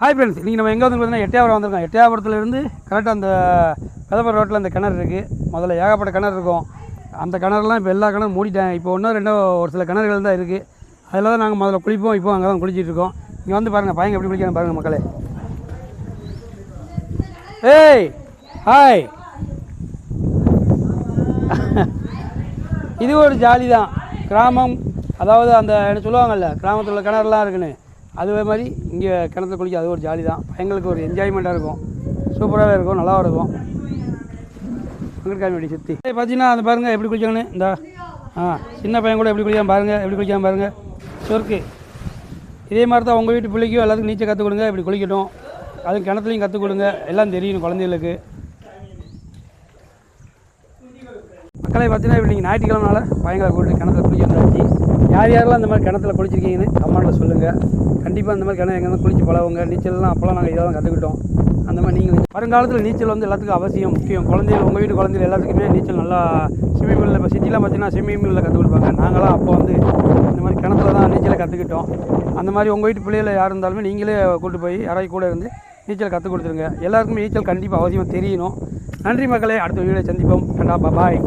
Hi friends இன்றைக்கி நம்ம எங்கே வந்து பார்த்தீங்கன்னா எட்டையாபுரம் வந்திருக்கோம். எட்டையாபுரத்துலேருந்து கரெக்டாக அந்த பெதப்பர் ரோட்டில் அந்த கிணறு இருக்குது முதல்ல ஏகப்பட்ட கிணறு இருக்கும். அந்த கிணறுலாம் இப்போ எல்லா கிணறும் மூடிட்டாங்க. இப்போ ஒன்றோ ரெண்டோ ஒரு சில கிணறுகள் தான் இருக்குது அதில் தான் நாங்கள் முதல்ல குளிப்போம் இப்போ அங்கே தான் குளிச்சிட்டு இருக்கோம் இங்கே வந்து பாருங்கள் பையன் எப்படி குளிக்கிறேன் பாருங்கள் மக்களே. ஏய் ஹாய் இது ஒரு ஜாலி தான் கிராமம் அதாவது அந்த என்ன சொல்லுவாங்கல்ல கிராமத்தில் உள்ள கிணறுலாம் இருக்குன்னு. அதே மாதிரி இங்கே கிணத்துல குளிக்க அது ஒரு ஜாலி தான். எங்களுக்கு ஒரு என்ஜாய்மெண்ட்டாக இருக்கும். சூப்பராகவே இருக்கும். நல்லாவும் இருக்கும். வெங்கட்காமி சுற்றி சுற்றி பார்த்தீங்கன்னா அந்த பாருங்கள் எப்படி குளிக்கணும்னு இந்த. ஆ சின்ன பையன் கூட எப்படி குளிக்காம பாருங்கள் எப்படி குளிக்காம பாருங்கள் சொர்க்கு. இதே மாதிரி தான் உங்கள் வீட்டு பிள்ளைக்கும் எல்லாத்துக்கும் நீச்சல் கற்றுக் கொடுங்க இப்படி குளிக்கட்டும். அதுவும் கிணத்துலையும் கற்றுக் கொடுங்க. எல்லாம் தெரியணும் குழந்தைகளுக்கு. மக்களை பார்த்தீங்கன்னா இப்படி நீங்கள் ஞாயிற்றுக்கிழமனால பயங்கர கூட்டு கிணத்துல குளிக்க வந்தாச்சு யார் யாரெல்லாம் இந்த மாதிரி கிணத்துல குளிச்சிருக்கீங்கன்னு கமெண்ட்டில் சொல்லுங்கள் கண்டிப்பாக இந்த மாதிரி கிணறு எங்கே குளிச்சு பழகுங்க. நீச்சல்லாம் அப்போல்லாம் நாங்கள் இதெல்லாம் கற்றுக்கிட்டோம் அந்த மாதிரி நீங்கள் வருங்காலத்தில் நீச்சல் வந்து எல்லாத்துக்கும் அவசியம் முக்கியம். குழந்தைகள் உங்கள் வீட்டு குழந்தைகள் எல்லாத்துக்குமே நீச்சல் நல்லா ஸ்விம்மிங் பூலில் இப்போ சிட்டிலாம் பார்த்தீங்கன்னா ஸ்விம்மிங் பூலில் கற்றுக் கொடுப்பாங்க. நாங்களாம் அப்போ வந்து இந்த மாதிரி கிணத்துல தான் நீச்சலை கற்றுக்கிட்டோம் அந்த மாதிரி உங்கள் வீட்டு பிள்ளைகளை யார் இருந்தாலுமே நீங்களே கூப்பிட்டு போய் யாராவது கூட இருந்து நீச்சல் கற்றுக் கொடுத்துருங்க. எல்லாருக்குமே நீச்சல் கண்டிப்பாக அவசியம் தெரியணும். நன்றி மக்களே அடுத்த வீடியோ சந்திப்போம். கண்டா பாய்